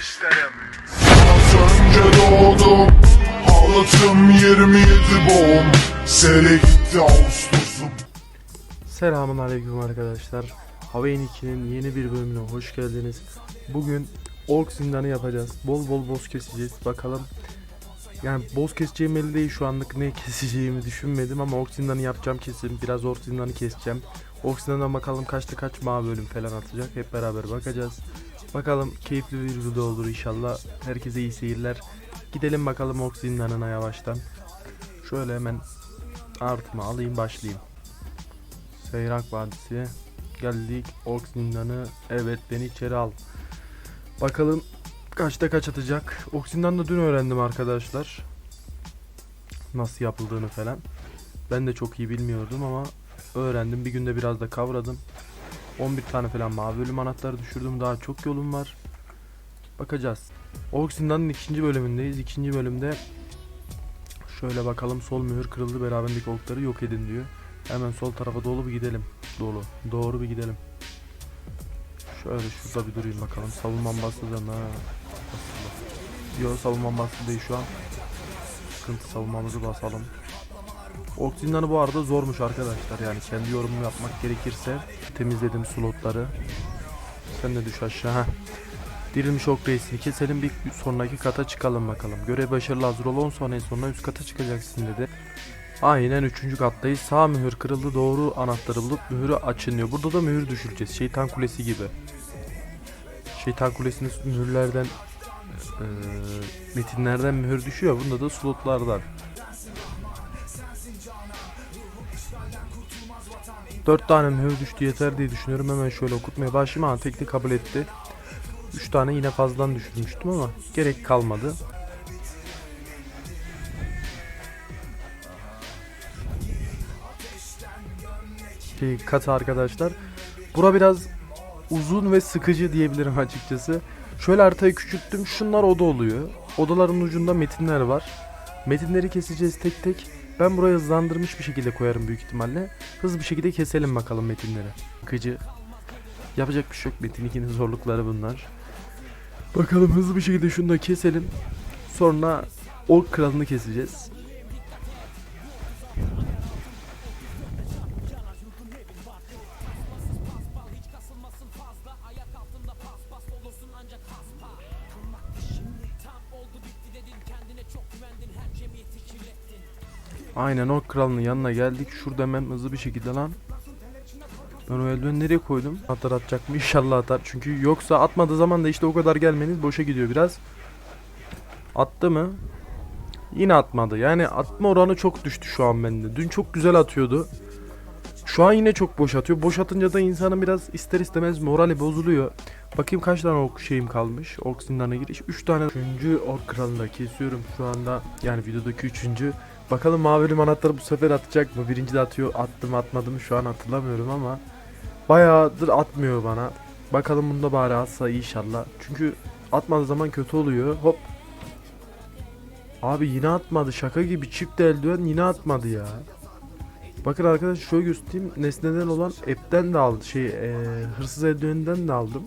işlerim Az doğdum Halatım 27 boğum Sere gitti Ağustos'um Selamun aleyküm arkadaşlar. Havayin 2'nin yeni bir bölümüne hoş geldiniz. Bugün ork zindanı yapacağız. Bol bol boss keseceğiz. Bakalım. Yani boss keseceğim belli değil şu anlık ne keseceğimi düşünmedim ama ork zindanı yapacağım kesin. Biraz ork zindanı keseceğim. Ork zindanına bakalım kaçta kaç mavi bölüm falan atacak. Hep beraber bakacağız. Bakalım keyifli bir video olur inşallah. Herkese iyi seyirler. Gidelim bakalım ork yavaştan. Şöyle hemen artıma alayım başlayayım. Seyrak Vadisi. Geldik Ork Zindanı. Evet beni içeri al. Bakalım kaçta kaç atacak. Ork Zindanı'nı dün öğrendim arkadaşlar. Nasıl yapıldığını falan. Ben de çok iyi bilmiyordum ama öğrendim. Bir günde biraz da kavradım. 11 tane falan mavi bölüm anahtarı düşürdüm. Daha çok yolum var. Bakacağız. Ork Zindanı'nın ikinci bölümündeyiz. İkinci bölümde şöyle bakalım sol mühür kırıldı. Beraberindeki okları yok edin diyor. Hemen sol tarafa doğru bir gidelim. Dolu. Doğru bir gidelim. Şöyle şurada bir durayım bakalım. Savunmam basıldı mı? Basıldı. Yok savunmam basıldı değil şu an. Sıkıntı savunmamızı basalım. Ork zindanı bu arada zormuş arkadaşlar. Yani kendi yorumumu yapmak gerekirse temizledim slotları. Sen de düş aşağı. Heh. Dirilmiş ok reisini keselim bir sonraki kata çıkalım bakalım. Görev başarılı hazır ol 10 saniye sonra üst kata çıkacaksın dedi. Aynen 3. kattayız. Sağ mühür kırıldı. Doğru anahtarı bulup mühürü açın. Burada da mühür düşüreceğiz. Şeytan kulesi gibi. Şeytan kulesinin mühürlerden eee, metinlerden mühür düşüyor. Bunda da slotlardan. 4 tane mühür düştü yeter diye düşünüyorum. Hemen şöyle okutmaya başlayayım. ama tekli kabul etti. 3 tane yine fazladan düşürmüştüm ama gerek kalmadı. şey, katı arkadaşlar. Bura biraz uzun ve sıkıcı diyebilirim açıkçası. Şöyle haritayı küçülttüm. Şunlar oda oluyor. Odaların ucunda metinler var. Metinleri keseceğiz tek tek. Ben burayı hızlandırmış bir şekilde koyarım büyük ihtimalle. Hızlı bir şekilde keselim bakalım metinleri. Sıkıcı. Yapacak bir şey yok. Metin 2'nin zorlukları bunlar. Bakalım hızlı bir şekilde şunu da keselim. Sonra ork kralını keseceğiz. Aynen o kralının yanına geldik. Şurada hemen hızlı bir şekilde lan. Ben o eldiveni nereye koydum? Atar atacak mı? İnşallah atar. Çünkü yoksa atmadığı zaman da işte o kadar gelmeniz boşa gidiyor biraz. Attı mı? Yine atmadı. Yani atma oranı çok düştü şu an bende. Dün çok güzel atıyordu. Şu an yine çok boş atıyor. Boş atınca da insanın biraz ister istemez morali bozuluyor. Bakayım kaç tane ok şeyim kalmış. Ork zindanına giriş. 3 tane. 3. ork kralında kesiyorum şu anda. Yani videodaki 3. Bakalım mavi anahtarı bu sefer atacak mı? Birinci de atıyor. Attım atmadım şu an hatırlamıyorum ama. Bayağıdır atmıyor bana. Bakalım bunda bari atsa inşallah. Çünkü atmadığı zaman kötü oluyor. Hop. Abi yine atmadı. Şaka gibi çift eldiven yine atmadı ya. Bakın arkadaşlar şöyle göstereyim. Nesneden olan app'ten de aldı. Şey eee, hırsız eldiveninden de aldım.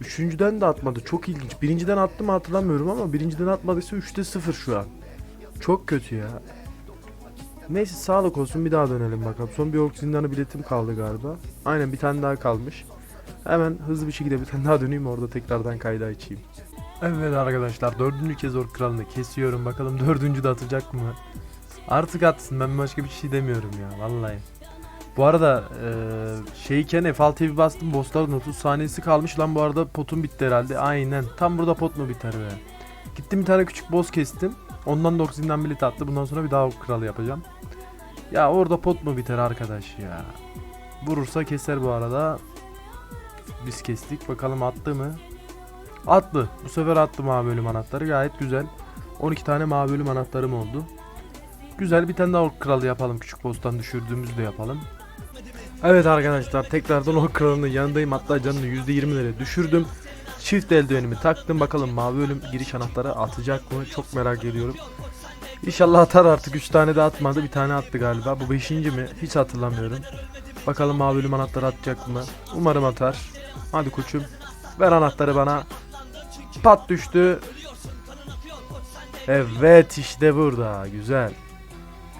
Üçüncüden de atmadı. Çok ilginç. Birinciden attım mı hatırlamıyorum ama birinciden atmadıysa 3'te 0 şu an. Çok kötü ya. Neyse sağlık olsun bir daha dönelim bakalım. Son bir ork zindanı biletim kaldı galiba. Aynen bir tane daha kalmış. Hemen hızlı bir şekilde bir tane daha döneyim orada tekrardan kayda açayım. Evet arkadaşlar dördüncü kez ork kralını kesiyorum. Bakalım dördüncü de atacak mı? Artık atsın ben başka bir şey demiyorum ya vallahi. Bu arada eee şeyken F6 bir bastım bossların 30 saniyesi kalmış lan bu arada potum bitti herhalde aynen tam burada pot mu biter be Gittim bir tane küçük boss kestim ondan da oksijinden bilet attı. Bundan sonra bir daha kralı yapacağım. Ya orada pot mu biter arkadaş ya? Vurursa keser bu arada. Biz kestik. Bakalım attı mı? Attı. Bu sefer attı mavi bölüm anahtarı. Gayet güzel. 12 tane mavi bölüm anahtarım oldu. Güzel. Bir tane daha ork kralı yapalım. Küçük boss'tan düşürdüğümüzü de yapalım. Evet arkadaşlar. Tekrardan ork kralının yanındayım. Hatta canını %20'lere düşürdüm. Çift eldivenimi taktım. Bakalım mavi ölüm giriş anahtarı atacak mı? Çok merak ediyorum. İnşallah atar artık. 3 tane de atmadı. Bir tane attı galiba. Bu 5. mi? Hiç hatırlamıyorum. Bakalım mavi ölüm anahtarı atacak mı? Umarım atar. Hadi koçum. Ver anahtarı bana. Pat düştü. Evet işte burada. Güzel.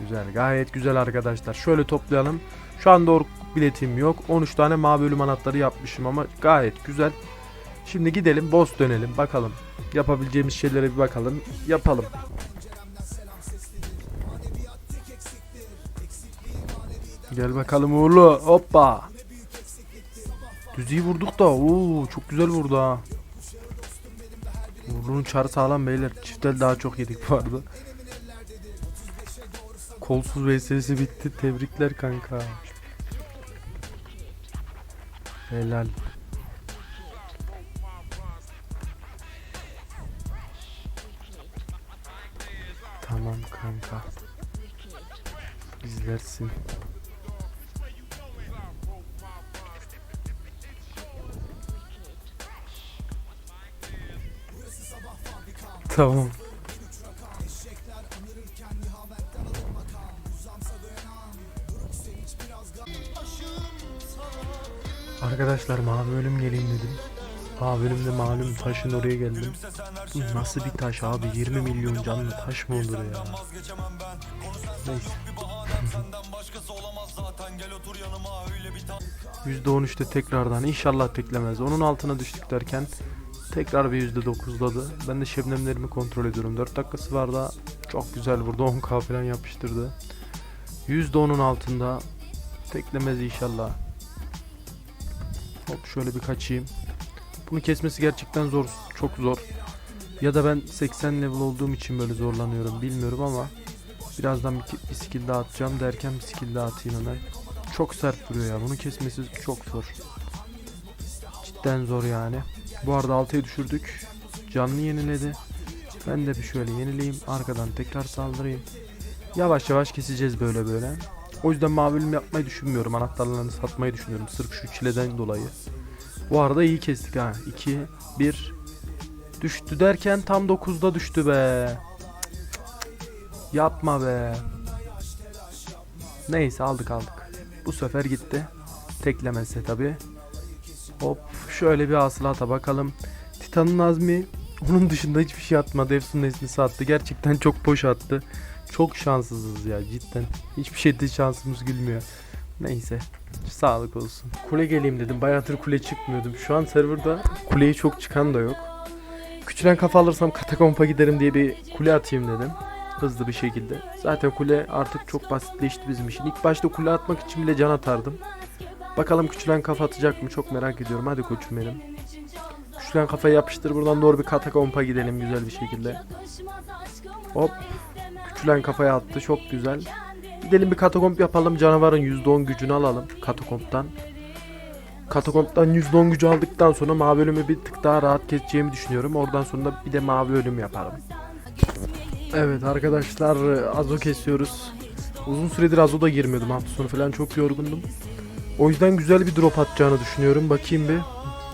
Güzel. Gayet güzel arkadaşlar. Şöyle toplayalım. Şu anda ork biletim yok. 13 tane mavi ölüm anahtarı yapmışım ama gayet güzel. Şimdi gidelim boss dönelim bakalım. Yapabileceğimiz şeylere bir bakalım. Yapalım. Gel bakalım uğurlu. Hoppa. Düzüğü vurduk da. Oo çok güzel vurdu ha. Uğurlu'nun çarı sağlam beyler. Çiftel daha çok yedik bu arada. Kolsuz vs bitti. Tebrikler kanka. Helal. Tamam kanka. İzlersin. Tamam. Arkadaşlar mavi bölüm geleyim dedim. Mavi bölümde malum taşın oraya geldim. Bu nasıl bir taş abi 20 milyon canlı taş mı olur ya? Neyse. %13'te tekrardan inşallah teklemez. Onun altına düştük derken tekrar bir %9'ladı. Ben de şebnemlerimi kontrol ediyorum. 4 dakikası var da çok güzel vurdu. 10k falan yapıştırdı. %10'un altında teklemez inşallah. Hop şöyle bir kaçayım. Bunu kesmesi gerçekten zor. Çok zor. Ya da ben 80 level olduğum için böyle zorlanıyorum bilmiyorum ama birazdan bir, bir skill daha atacağım derken bir skill daha hemen. Çok sert vuruyor ya. Bunu kesmesi çok zor. Cidden zor yani. Bu arada 6'ya düşürdük. Canlı yeniledi. Ben de bir şöyle yenileyim. Arkadan tekrar saldırayım. Yavaş yavaş keseceğiz böyle böyle. O yüzden mavi yapmayı düşünmüyorum. Anahtarlarını satmayı düşünüyorum. Sırf şu çileden dolayı. Bu arada iyi kestik ha. 2, 1. Düştü derken tam 9'da düştü be. Yapma be. Neyse aldık aldık. Bu sefer gitti. Teklemezse tabi. Hop şöyle bir hasılata bakalım. Titan'ın Azmi onun dışında hiçbir şey atmadı. Efsun nesnesi attı. Gerçekten çok boş attı. Çok şanssızız ya cidden. Hiçbir şeyde şansımız gülmüyor. Neyse. Sağlık olsun. Kule geleyim dedim. Bayağıdır kule çıkmıyordum. Şu an serverda kuleyi çok çıkan da yok. Küçülen kafa alırsam katakompa giderim diye bir kule atayım dedim. Hızlı bir şekilde. Zaten kule artık çok basitleşti bizim için. İlk başta kule atmak için bile can atardım. Bakalım küçülen kafa atacak mı çok merak ediyorum. Hadi koçum benim. Küçülen kafayı yapıştır buradan doğru bir katakompa gidelim güzel bir şekilde. Hop. Küçülen kafaya attı çok güzel. Gidelim bir katakomp yapalım canavarın %10 gücünü alalım katakomptan. Katakomptan %10 gücü aldıktan sonra mavi ölümü bir tık daha rahat keseceğimi düşünüyorum. Oradan sonra bir de mavi ölüm yaparım. Evet arkadaşlar Azo kesiyoruz. Uzun süredir Azo'da girmiyordum. Hafta sonu falan çok yorgundum. O yüzden güzel bir drop atacağını düşünüyorum. Bakayım bir.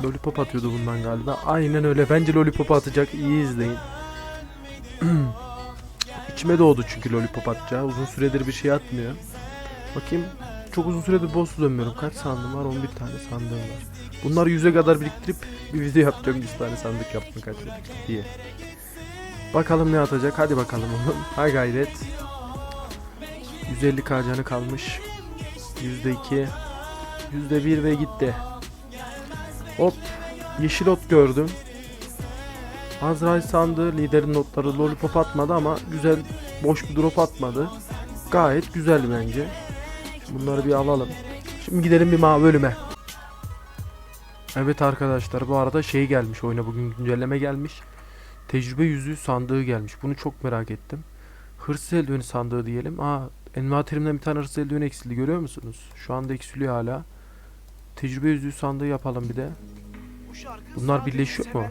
Lollipop atıyordu bundan galiba. Aynen öyle. Bence Lollipop atacak. İyi izleyin. İçime doğdu çünkü Lollipop atacağı. Uzun süredir bir şey atmıyor. Bakayım. Çok uzun süredir boss dönmüyorum. Kaç sandım var? 11 tane sandığım var. Bunları 100'e kadar biriktirip bir video yapacağım. 100 tane sandık yaptım kaç diye. Bakalım ne atacak. Hadi bakalım oğlum. Ha gayret. 150 k canı kalmış. %2. %1 ve gitti. Hop. Yeşil ot gördüm. Azrail sandığı liderin notları lollipop atmadı ama güzel boş bir drop atmadı. Gayet güzel bence. Bunları bir alalım. Şimdi gidelim bir mavi bölüme. Evet arkadaşlar bu arada şey gelmiş oyuna bugün güncelleme gelmiş. Tecrübe yüzüğü sandığı gelmiş. Bunu çok merak ettim. Hırsız eldiveni sandığı diyelim. Aa envanterimden bir tane hırsız eldiveni eksildi görüyor musunuz? Şu anda eksiliyor hala. Tecrübe yüzüğü sandığı yapalım bir de. Bunlar birleşiyor mu?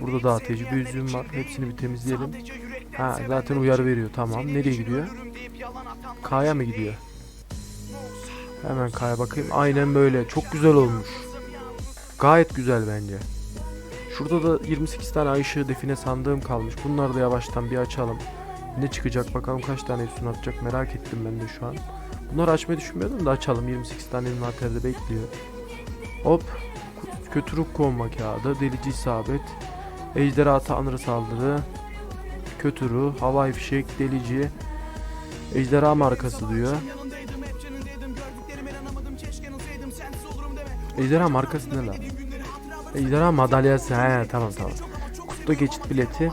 Burada daha tecrübe yüzüğüm var. Hepsini bir temizleyelim. Ha zaten uyarı veriyor. Tamam. Nereye gidiyor? K'ya mı gidiyor? Hemen K'ya bakayım. Aynen böyle. Çok güzel olmuş. Gayet güzel bence. Şurada da 28 tane ay ışığı define sandığım kalmış. Bunları da yavaştan bir açalım. Ne çıkacak bakalım kaç tane üstüne atacak merak ettim ben de şu an. Bunları açmayı düşünmüyordum da açalım. 28 tane envanterde bekliyor. Hop. Kötürük konma kağıdı, delici isabet, ejderha tanrı saldırı, kötürü, havai fişek, delici, ejderha markası diyor. Ejderha markası ne lan? Ejderha madalyası, he tamam tamam. Kutuda geçit bileti,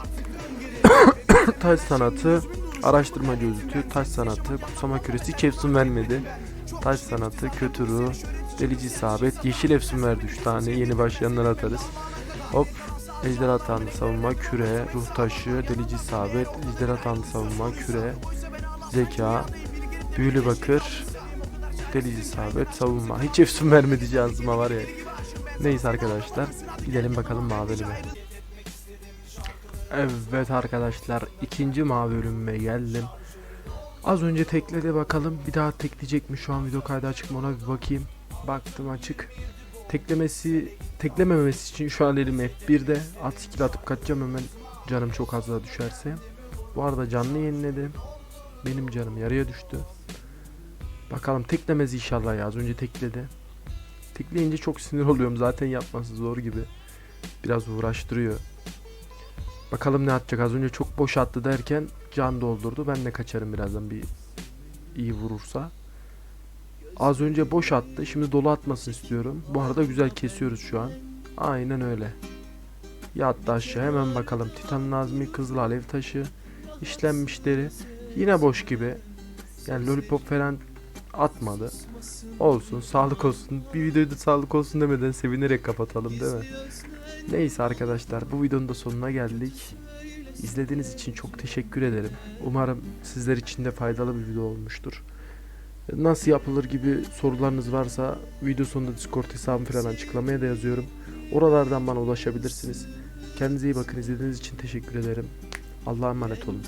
taş sanatı, araştırma gözlüğü, taş sanatı, kutsama küresi hiç vermedi. Taş sanatı, kötürü, delici isabet, yeşil efsun verdi 3 tane yeni başlayanlara atarız. Hop, ejderha tanrı savunma, küre, ruh taşı, delici isabet, ejderha tanrı savunma, küre, zeka, büyülü bakır, delici isabet, savunma. Hiç efsun vermedi cihazıma var ya. Neyse arkadaşlar, gidelim bakalım mavi. Evet arkadaşlar, ikinci mavi bölümüme geldim. Az önce tekledi bakalım. Bir daha tekleyecek mi şu an video kaydı açık mı ona bir bakayım. Baktım açık. Teklemesi teklememesi için şu an elim F1'de. At skill atıp kaçacağım hemen. Canım çok az düşerse. Bu arada canlı yeniledim. Benim canım yarıya düştü. Bakalım teklemez inşallah ya. Az önce tekledi. Tekleyince çok sinir oluyorum. Zaten yapması zor gibi. Biraz uğraştırıyor. Bakalım ne atacak. Az önce çok boş attı derken can doldurdu. Ben de kaçarım birazdan bir iyi vurursa. Az önce boş attı. Şimdi dolu atmasını istiyorum. Bu arada güzel kesiyoruz şu an. Aynen öyle. Yattı aşağı. Hemen bakalım. Titan Nazmi, Kızıl Alev Taşı, işlenmişleri. Yine boş gibi. Yani lollipop falan atmadı. Olsun, sağlık olsun. Bir videoda sağlık olsun demeden sevinerek kapatalım değil mi? Neyse arkadaşlar bu videonun da sonuna geldik. İzlediğiniz için çok teşekkür ederim. Umarım sizler için de faydalı bir video olmuştur. Nasıl yapılır gibi sorularınız varsa video sonunda Discord hesabım falan açıklamaya da yazıyorum. Oralardan bana ulaşabilirsiniz. Kendinize iyi bakın. İzlediğiniz için teşekkür ederim. Allah'a emanet olun.